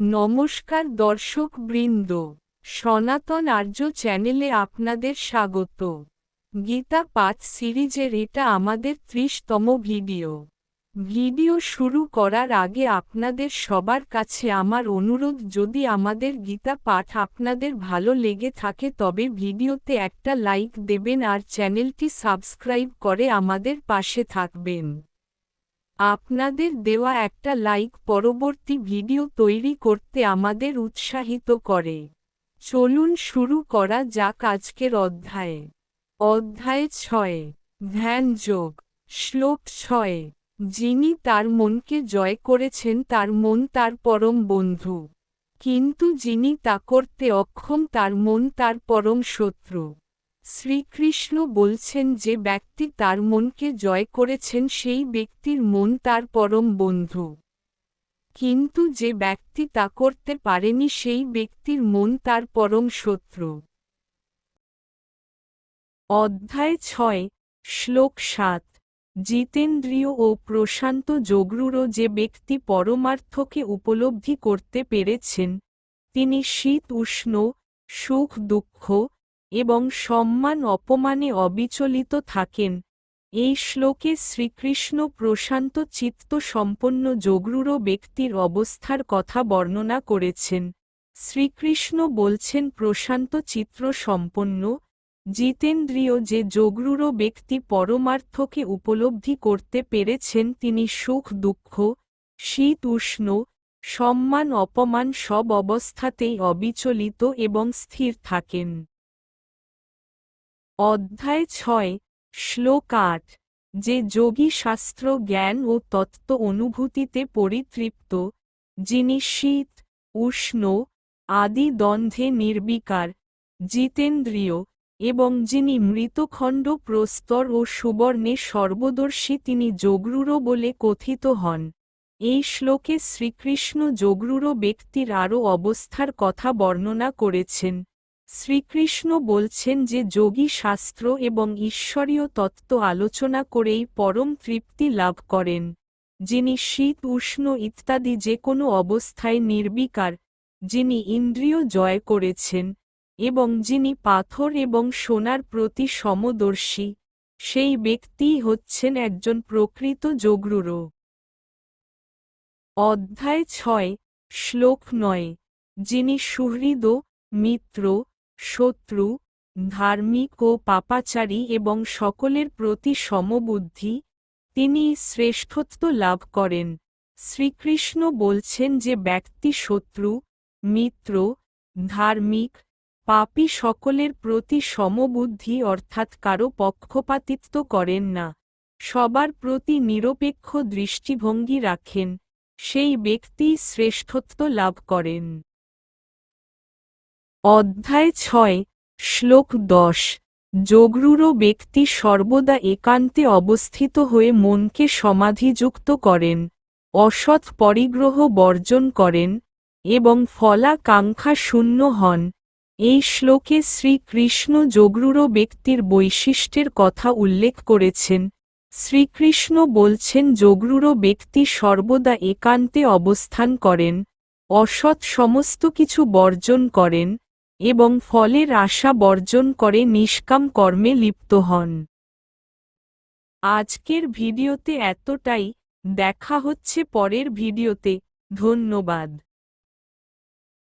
নমস্কার দর্শক বৃন্দ, সনাতন আর্য চ্যানেলে আপনাদের স্বাগত। গীতা পাঠ সিরিজের এটা আমাদের ত্রিশতম ভিডিও। ভিডিও শুরু করার আগে আপনাদের সবার কাছে আমার অনুরোধ, যদি আমাদের গীতা পাঠ আপনাদের ভালো লেগে থাকে তবে ভিডিওতে একটা লাইক দেবেন আর চ্যানেলটি সাবস্ক্রাইব করে আমাদের পাশে থাকবেন। আপনাদের দেওয়া একটা লাইক পরবর্তী ভিডিও তৈরি করতে আমাদের উৎসাহিত করে। চলুন শুরু করা যাক আজকের অধ্যায়ে। অধ্যায় ছয়, ধ্যান যোগ। শ্লোক ছয়, যিনি তার মনকে জয় করেছেন, তার মন তার পরম বন্ধু। কিন্তু যিনি তা করতে অক্ষম, তার মন তার পরম শত্রু। শ্রীকৃষ্ণ বলছেন যে ব্যক্তি তার মনকে জয় করেছেন, সেই ব্যক্তির মন তার পরম বন্ধু। কিন্তু যে ব্যক্তি তা করতে পারেনি, সেই ব্যক্তির মন তার পরম শত্রু। অধ্যায় ছয়, শ্লোক সাত। জিতেন্দ্রীয় ও প্রশান্ত যোগরুরও যে ব্যক্তি পরমার্থকে উপলব্ধি করতে পেরেছেন, তিনি শীত, উষ্ণ, সুখ, দুঃখ এবং সম্মান অপমানে অবিচলিত থাকেন। এই শ্লোকে শ্রীকৃষ্ণ প্রশান্ত চিত্ত সম্পন্ন যোগরুরো ব্যক্তির অবস্থার কথা বর্ণনা করেছেন। শ্রীকৃষ্ণ বলছেন, প্রশান্ত চিত্র সম্পন্ন, জিতেন্দ্রীয় যে যোগরুরো ব্যক্তি পরমার্থকে উপলব্ধি করতে পেরেছেন, তিনি সুখ, দুঃখ, শীত, উষ্ণ, সম্মান, অপমান সব অবস্থাতেই অবিচলিত এবং স্থির থাকেন। অধ্যায় ছয়, শ্লোক আট, যে যোগী শাস্ত্র জ্ঞান ও তত্ত্ব অনুভূতিতে পরিতৃপ্ত, যিনি শীত, উষ্ণ, আদি দ্বন্দ্বে নির্বিকার, জিতেন্দ্রীয়, এবং যিনি মৃতখণ্ড প্রস্তর ও সুবর্ণে সর্বদর্শী তিনি যোগরুরো বলে কথিত হন। এই শ্লোকে শ্রীকৃষ্ণ যোগরুরো ব্যক্তির আরও অবস্থার কথা বর্ণনা করেছেন। শ্রীকৃষ্ণ বলছেন যে যোগী শাস্ত্র এবং ঈশ্বরীয় তত্ত্ব আলোচনা করেই পরম তৃপ্তি লাভ করেন। যিনি শীত, উষ্ণ ইত্যাদি যে কোনো অবস্থায় নির্বিকার, যিনি ইন্দ্রিয় জয় করেছেন, এবং যিনি পাথর এবং সোনার প্রতি সমদর্শী, সেই ব্যক্তিই হচ্ছেন একজন প্রকৃত যোগরুরো অধ্যায় ছয়, শ্লোক নয়, যিনি সুহৃদ, মিত্র শত্রু, ধার্মিক ও পাপাচারী এবং সকলের প্রতি সমবুদ্ধি, তিনি শ্রেষ্ঠত্ব লাভ করেন। শ্রীকৃষ্ণ বলছেন যে ব্যক্তি শত্রু, মিত্র, ধার্মিক, পাপী সকলের প্রতি সমবুদ্ধি অর্থাৎ কারও পক্ষপাতিত্ব করেন না। সবার প্রতি নিরপেক্ষ দৃষ্টিভঙ্গি রাখেন। সেই ব্যক্তি শ্রেষ্ঠত্ব লাভ করেন। অধ্যায় ছয়, শ্লোক দশ। যোগরুরো ব্যক্তি সর্বদা একান্তে অবস্থিত হয়ে মনকে সমাধিযুক্ত করেন, অসৎ পরিগ্রহ বর্জন করেন এবং ফলাকাঙ্ক্ষা শূন্য হন। এই শ্লোকে শ্রীকৃষ্ণ যোগরুরো ব্যক্তির বৈশিষ্ট্যের কথা উল্লেখ করেছেন। শ্রীকৃষ্ণ বলছেন যোগরুরো ব্যক্তি সর্বদা একান্তে অবস্থান করেন, অসৎ সমস্ত কিছু বর্জন করেন এবং ফলের আশা বর্জন করে নিষ্কাম কর্মে লিপ্ত হন। আজকের ভিডিওতে এতটাই। দেখা হচ্ছে পরের ভিডিওতে। ধন্যবাদ।